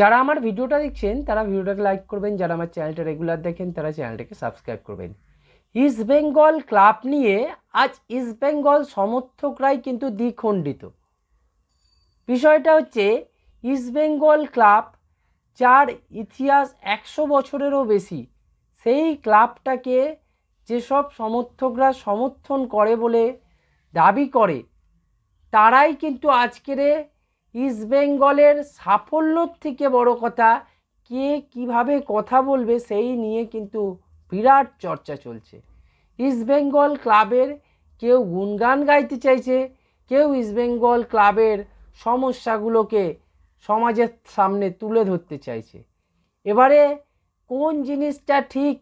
যারা আমার ভিডিওটা দেখছেন, তারা ভিডিওটাকে লাইক করবেন, যারা আমার চ্যানেলটা রেগুলার দেখেন, তারা চ্যানেলটাকে সাবস্ক্রাইব করবেন। ইস্ট বেঙ্গল ক্লাব নিয়ে আজ ইস্ট বেঙ্গল সমর্থকরাই কিন্তু দ্বিখণ্ডিত। বিষয়টা হচ্ছে ইস্ট বেঙ্গল ক্লাব যার ইতিহাস একশো বছরেরও বেশি, সেই ক্লাবটাকে যেসব সমর্থকরা সমর্থন করে বলে দাবি করে, তারাই কিন্তু আজকের ইস্ট বেঙ্গলের সাফল্যর থেকে বড় কথা, কে কীভাবে কথা বলবে সেই নিয়ে কিন্তু বিরাট চর্চা চলছে। ইস্ট বেঙ্গল ক্লাবের কেউ গুণগান গাইতে চাইছে, কেউ ইস্ট বেঙ্গল ক্লাবের সমস্যাগুলোকে সমাজের সামনে তুলে ধরতে চাইছে। এবারে কোন জিনিসটা ঠিক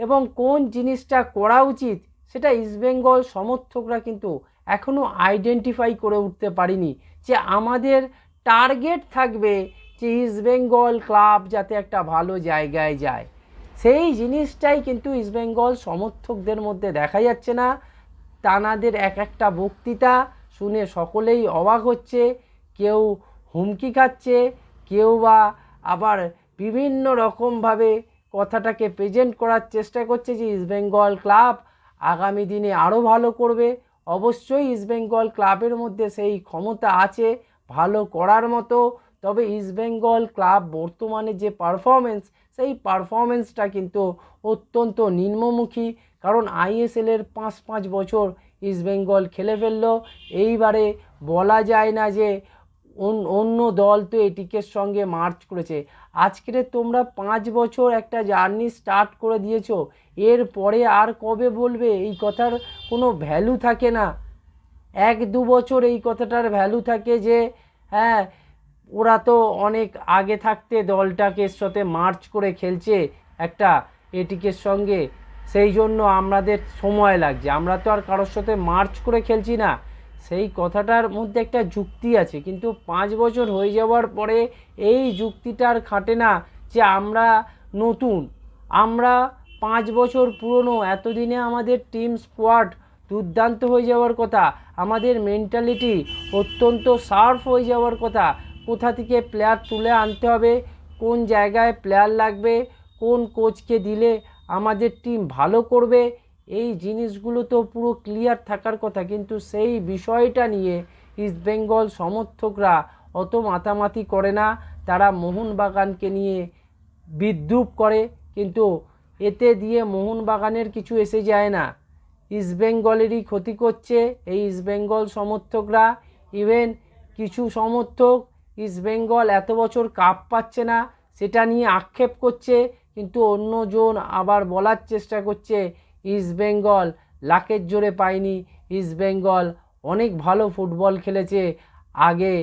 এবং কোন জিনিসটা করা উচিত, সেটা ইস্টবেঙ্গল সমর্থকরা কিন্তু এখনও আইডেন্টিফাই করে উঠতে পারিনি। যে আমাদের টার্গেট থাকবে যে ইস্টবেঙ্গল ক্লাব যাতে একটা ভালো জায়গায় যায়। সেই জিনিসটাই কিন্তু ইস্টবেঙ্গল সমর্থকদের মধ্যে দেখা যাচ্ছে না। তানাদের এক একটা বক্তৃতা শুনে সকলেই অবাক হচ্ছে, কেউ হুমকি খাচ্ছে, কেউ বা আবার বিভিন্ন রকমভাবে কথাটাকে প্রেজেন্ট করার চেষ্টা করছে যে ইস্টবেঙ্গল ক্লাব আগামী দিনে আরও ভালো করবে। অবশ্যই ইস্টবেঙ্গল ক্লাবের মধ্যে সেই ক্ষমতা আছে, ভালো করার মতো। তবে ইস্টবেঙ্গল ক্লাব বর্তমানে যে পারফরমেন্স সেই পারফরমেন্সটা কিন্তু অত্যন্ত নিম্নমুখী। কারণ আইএসএলের পাঁচ পাঁচ বছর ইস্টবেঙ্গল খেলে ফেলল। এইবারে বলা যায় না যে অন্য দল তো এটিকের সঙ্গে মার্চ করেছে। আজকের তোমরা পাঁচ বছর একটা জার্নি স্টার্ট করে দিয়েছ। এর পরে আর কবে বলবে? এই কথার কোনো ভ্যালু থাকে না। এক দু বছর এই কথাটার ভ্যালু থাকে যে হ্যাঁ ওরা তো অনেক আগে থাকতে দলটাকে সাথে মার্চ করে খেলছে একটা এটিকের সঙ্গে। সেই জন্য আমাদের সময় লাগছে। আমরা তো আর কারোর সাথে মার্চ করে খেলছি না। সেই কথাটার মধ্যে একটা যুক্তি আছে। কিন্তু পাঁচ বছর হয়ে যাওয়ার পরে এই যুক্তিটা আর খাটে না যে আমরা নতুন, আমরা পাঁচ বছর পুরনো, এতদিনে আমাদের টিম স্কোয়াড দুর্দান্ত হয়ে যাওয়ার কথা, আমাদের মেন্টালিটি অত্যন্ত শার্প হয়ে যাওয়ার কথা, কোথা থেকে প্লেয়ার তুলে আনতে হবে, কোন জায়গায় প্লেয়ার লাগবে, কোন কোচকে দিলে আমাদের টিম ভালো করবে এই জিনিসগুলো তো পুরো ক্লিয়ার থাকার কথা, কিন্তু সেই বিষয়টা নিয়ে ইস্টবেঙ্গল সমর্থকরা অত মাতামাতি করে না। তারা মোহনবাগানকে নিয়ে বিদ্রুপ করে, কিন্তু এতে দিয়ে মোহনবাগানের কিছু এসে যায় না। ইস্টবেঙ্গলেরই ক্ষতি করছে এই ইস্টবেঙ্গল সমর্থকরা। ইভেন কিছু সমর্থক ইস্টবেঙ্গল এত বছর কাপ পাচ্ছে না, সেটা নিয়ে আক্ষেপ করছে, কিন্তু অন্যজন আবার বলার চেষ্টা করছে ইস্টবেঙ্গল লাকের জোরে পায়নি ইস্টবেঙ্গল অনেক ভালো ফুটবল খেলেছে আগে।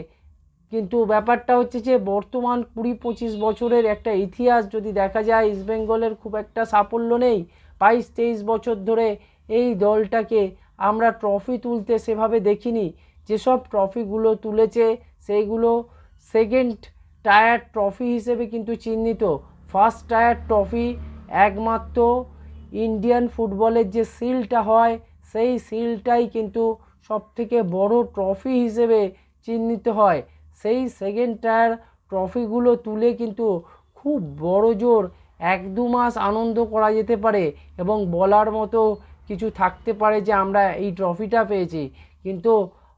কিন্তু ব্যাপারটা হচ্ছে যে, বর্তমান কুড়ি পঁচিশ বছরের একটা ইতিহাস যদি দেখা যায় ইস্টবেঙ্গলের খুব একটা সাফল্য নেই। বাইশ তেইশ বছর ধরে এই দলটাকে আমরা ট্রফি তুলতে সেভাবে দেখিনি। যেসব ট্রফিগুলো তুলেছে, সেইগুলো সেকেন্ড টায়ার ট্রফি হিসেবে কিন্তু চিহ্নিত। ফার্স্ট টায়ার ট্রফি একমাত্র ইন্ডিয়ান ফুটবলের যে সিলটা হয়, সেই সিলটাই কিন্তু সবথেকে বড় ট্রফি হিসেবে চিহ্নিত হয়। সেই সেকেন্ড টায়ার ট্রফিগুলো তুলে কিন্তু খুব বড় জোর এক দু মাস আনন্দ করা যেতে পারে এবং বলার মতো কিছু থাকতে পারে যে আমরা এই ট্রফিটা পেয়েছি। কিন্তু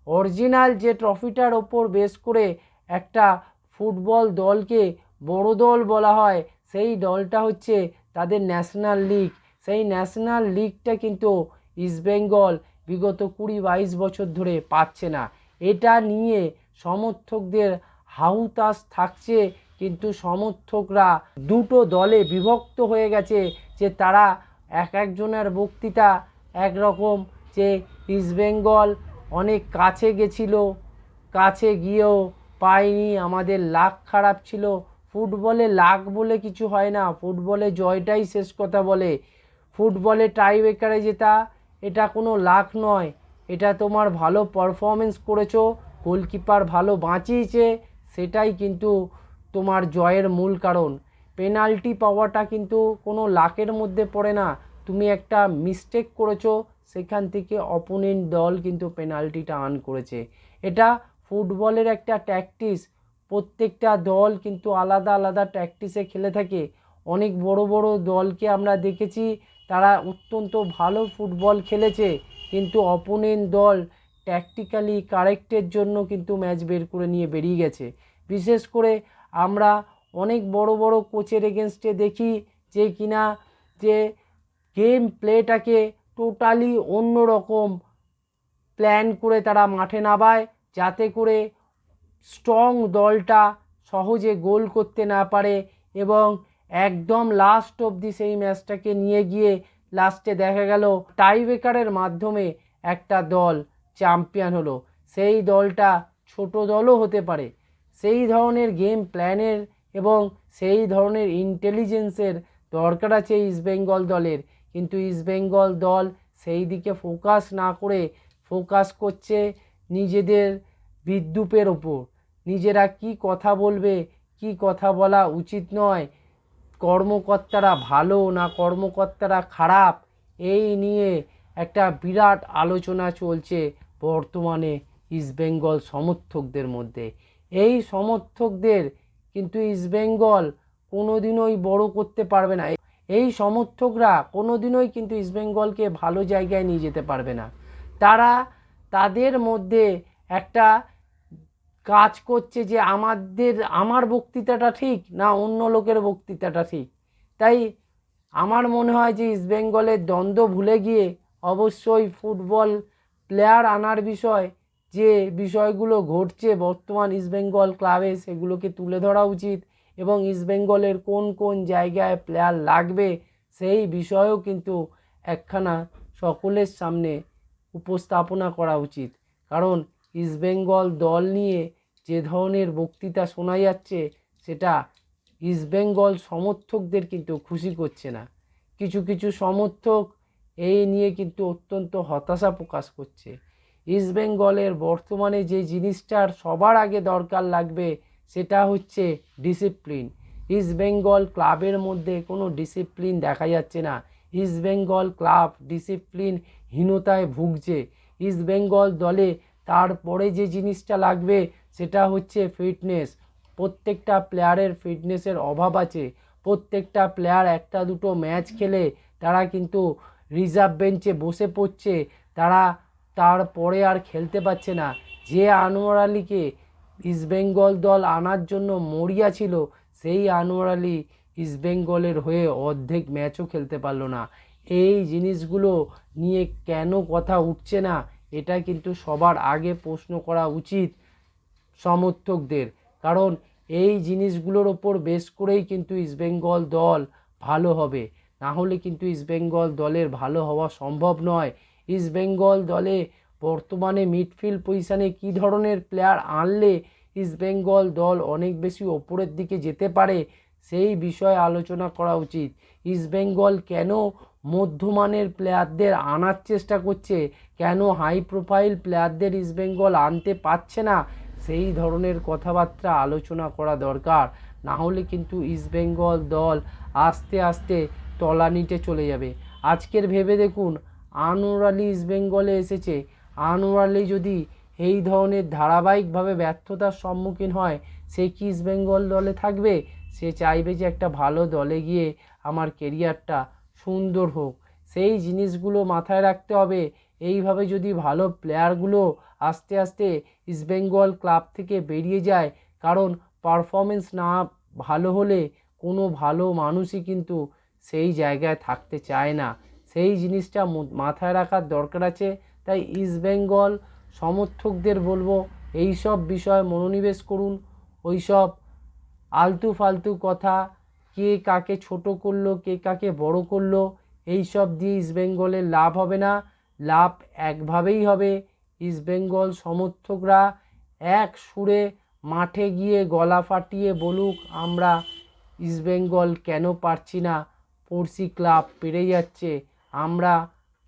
অরিজিনাল যে ট্রফিটার ওপর বেস করে একটা ফুটবল দলকে বড় দল বলা হয়, সেই দলটা হচ্ছে তাদের ন্যাশনাল লিগ সেই ন্যাশনাল লিগটা কিন্তু ইস্টবেঙ্গল বিগত কুড়ি বাইশ বছর ধরে পাচ্ছে না। এটা নিয়ে সমর্থকদের হাহুতাশ থাকছে, কিন্তু সমর্থকরা দুটো দলে বিভক্ত হয়ে গেছে যে তারা এক একজনের বক্তৃতা একরকম, যে ইস্টবেঙ্গল অনেক কাছে গেছিল, কাছে গিয়েও পায়নি, আমাদের লাক খারাপ ছিল। ফুটবলে লাক বলে কিছু হয় না, ফুটবলে জয়টাই শেষ কথা বলে। ফুটবলে টাই ব্রেকারে জেতা, এটা কোনো লাখ নয়। এটা তোমার ভালো পারফরমেন্স করেছ গোলকিপার ভালো বাঁচিয়েছে, সেটাই কিন্তু তোমার জয়ের মূল কারণ। পেনাল্টি পাওয়াটা কিন্তু কোনো লাকের মধ্যে পড়ে না। তুমি একটা মিস্টেক করেছ, সেখান থেকে অপোনেন্ট দল কিন্তু পেনাল্টিটা আর্ন করেছে। এটা ফুটবলের একটা ট্যাকটিস প্রত্যেকটা দল কিন্তু আলাদা আলাদা প্র্যাকটিসে খেলে থাকে। অনেক বড় বড় দলকে আমরা দেখেছি তারা অত্যন্ত ভালো ফুটবল খেলেছে, কিন্তু অপোনেন্ট দল ট্যাকটিক্যালি কারেক্টের জন্য কিন্তু ম্যাচ বের করে নিয়ে বেরিয়ে গেছে। বিশেষ করে আমরা অনেক বড় বড় কোচের এগেনস্টে দেখি যে কিনা যে গেম প্লেটাকে টোটালি অন্য রকম প্ল্যান করে তারা মাঠে নামায়, যাতে করে স্ট্রং দলটা সহজে গোল করতে না পারে এবং একদম লাস্ট অবধি সেই ম্যাচটাকে নিয়ে গিয়ে লাস্টে দেখা গেল টাইব্রেকারের মাধ্যমে একটা দল চ্যাম্পিয়ন হলো। সেই দলটা ছোট দলও হতে পারে। সেই ধরনের গেম প্ল্যানের এবং সেই ধরনের ইন্টেলিজেন্সের দরকার আছে ইস্টবেঙ্গল দলের। কিন্তু ইস্টবেঙ্গল দল সেই দিকে ফোকাস না করে ফোকাস করছে নিজেদের বিদ্যুপের ওপর। নিজেরা কি কথা বলবে, কি কথা বলা উচিত নয় কর্মকর্তারা ভালো না কর্মকর্তারা খারাপ? এই নিয়ে একটা বিরাট আলোচনা চলছে বর্তমানে ইস্টবেঙ্গল সমর্থকদের মধ্যে। এই সমর্থকদের কিন্তু ইস্টবেঙ্গল কোনোদিনই বড় করতে পারবে না। এই সমর্থকরা কোনোদিনই কিন্তু ইস্টবেঙ্গলকে ভালো জায়গায় নিয়ে যেতে পারবে না। তারা তাদের মধ্যে একটা কাজ করছে যে আমাদের, আমার বক্তৃতাটা ঠিক না অন্য লোকের বক্তৃতাটা ঠিক? তাই আমার মনে হয় যে ইস্টবেঙ্গলের দ্বন্দ্ব ভুলে গিয়ে অবশ্যই ফুটবল প্লেয়ার আনার বিষয়, যে বিষয়গুলো ঘটছে বর্তমান ইস্টবেঙ্গল ক্লাবে সেগুলোকে তুলে ধরা উচিত এবং ইস্টবেঙ্গলের কোন কোন জায়গায় প্লেয়ার লাগবে সেই বিষয়েও কিন্তু একখানা সকলের সামনে উপস্থাপনা করা উচিত। কারণ ইস্টবেঙ্গল দল নিয়ে যে ধরনের বক্তৃতা শোনা যাচ্ছে, সেটা ইস্টবেঙ্গল সমর্থকদের কিন্তু খুশি করছে না। কিছু কিছু সমর্থক এই নিয়ে কিন্তু অত্যন্ত হতাশা প্রকাশ করছে। ইস্টবেঙ্গলের বর্তমানে যে জিনিসটার সবার আগে দরকার লাগবে, সেটা হচ্ছে ডিসিপ্লিন। ইস্টবেঙ্গল ক্লাবের মধ্যে কোনো ডিসিপ্লিন দেখা যাচ্ছে না। ইস্টবেঙ্গল ক্লাব ডিসিপ্লিনহীনতায় ভুগছে। ইস্টবেঙ্গল দলে তারপরে যে জিনিসটা লাগবে, সেটা হচ্ছে ফিটনেস প্রত্যেকটা প্লেয়ারের ফিটনেসের অভাব আছে। প্রত্যেকটা প্লেয়ার একটা দুটো ম্যাচ খেলে, তারা কিন্তু রিজার্ভ বেঞ্চে বসে পড়ছে। তারা তারপরে আর খেলতে পারছে না। যে আনোয়ার আলীকে ইস্টবেঙ্গল দল আনার জন্য মরিয়া ছিল, সেই আনোয়ার আলী ইস্টবেঙ্গলের হয়ে অর্ধেক ম্যাচও খেলতে পারল না। এই জিনিসগুলো নিয়ে কেন কথা উঠছে না? এটা কিন্তু সবার আগে প্রশ্ন করা উচিত সমর্থকদের। কারণ এই জিনিসগুলোর ওপর বেশ করেই কিন্তু ইস্টবেঙ্গল দল ভালো হবে। না হলে কিন্তু ইস্টবেঙ্গল দলের ভালো হওয়া সম্ভব নয়। ইস্টবেঙ্গল দলে বর্তমানে মিডফিল্ড পজিশানে কী ধরনের প্লেয়ার আনলে ইস্টবেঙ্গল দল অনেক বেশি ওপরের দিকে যেতে পারে সেই বিষয়ে আলোচনা করা উচিত। ইস্টবেঙ্গল কেন মধ্যমানের প্লেয়ারদের আনার চেষ্টা করছে? কেন হাই প্রোফাইল প্লেয়ারদের ইস্টবেঙ্গল আনতে পারছে না? সেই ধরনের কথাবার্তা আলোচনা করা দরকার। না হলে কিন্তু ইস্টবেঙ্গল দল আস্তে আস্তে তলানিতে চলে যাবে। আজকের ভেবে দেখুন, আনোয়ার আলী ইস্টবেঙ্গলে এসেছে। আনোয়ার আলী যদি এই ধরনের ধারাবাহিকভাবে ব্যর্থতার সম্মুখীন হয়, সে কি ইস্টবেঙ্গল দলে থাকবে? সে চাইবে যে একটা ভালো দলে গিয়ে আমার কেরিয়ারটা সুন্দর হোক। সেই জিনিসগুলো মাথায় রাখতে হবে। এইভাবে যদি ভালো প্লেয়ারগুলো আস্তে আস্তে ইস্টবেঙ্গল ক্লাব থেকে বেরিয়ে যায়, কারণ পারফরমেন্স না ভালো হলে কোনো ভালো মানুষই কিন্তু সেই জায়গায় থাকতে চায় না। সেই জিনিসটা মাথায় রাখার দরকার আছে। তাই ইস্টবেঙ্গল সমর্থকদের বলব এই সব বিষয়ে মনোনিবেশ করুন। ওই সব আলতু ফালতু কথা, কে কাকে ছোট করল, কে কাকে বড় করল এই সব দিয়ে ইস্টবেঙ্গলের লাভ হবে না। লাভ একভাবেই হবে। ইস্টবেঙ্গল সমর্থকরা এক সুরে মাঠে গিয়ে গলা ফাটিয়ে বলুক, আমরা ইস্টবেঙ্গল কেন পারছি না? পড়শি ক্লাব পেরে যাচ্ছে। আমরা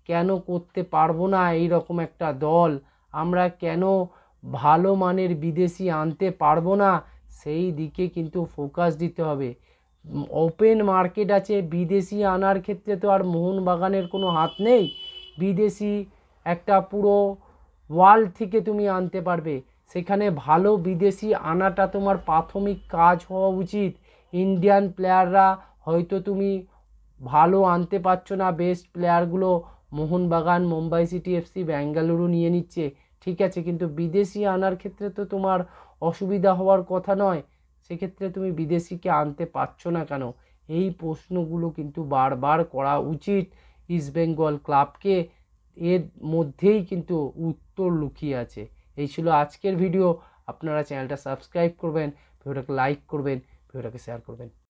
কেন করতে পারব না এই রকম একটা দল? আমরা কেন ভালো মানের বিদেশি আনতে পারব না? সেই দিকে কিন্তু ফোকাস দিতে হবে। ওপেন মার্কেট আছে, বিদেশি আনার ক্ষেত্রে তো আর মোহনবাগানের কোনো হাত নেই। বিদেশি একটা পুরো ওয়ার্ল্ড থেকে তুমি আনতে পারবে। সেখানে ভালো বিদেশি আনাটা তোমার প্রাথমিক কাজ হওয়া উচিত। ইন্ডিয়ান প্লেয়াররা হয়তো তুমি ভালো আনতে পারছ না। বেস্ট প্লেয়ারগুলো মোহনবাগান, মুম্বাই সিটি এফসি বেঙ্গালুরু নিয়ে নিচ্ছে। ঠিক আছে, কিন্তু বিদেশি আনার ক্ষেত্রে তো তোমার অসুবিধা হওয়ার কথা নয়। সেক্ষেত্রে তুমি বিদেশিকে আনতে পারছ না কেন? এই প্রশ্নগুলো কিন্তু বারবার করা উচিত ইস্টবেঙ্গল ক্লাবকে এর মধ্যেই কিন্তু উত্তর লুকিয়ে আছে। এই ছিল আজকের ভিডিও আপনারা চ্যানেলটা সাবস্ক্রাইব করবেন ভিডিওটাকে লাইক করবেন ভিডিওটাকে শেয়ার করবেন।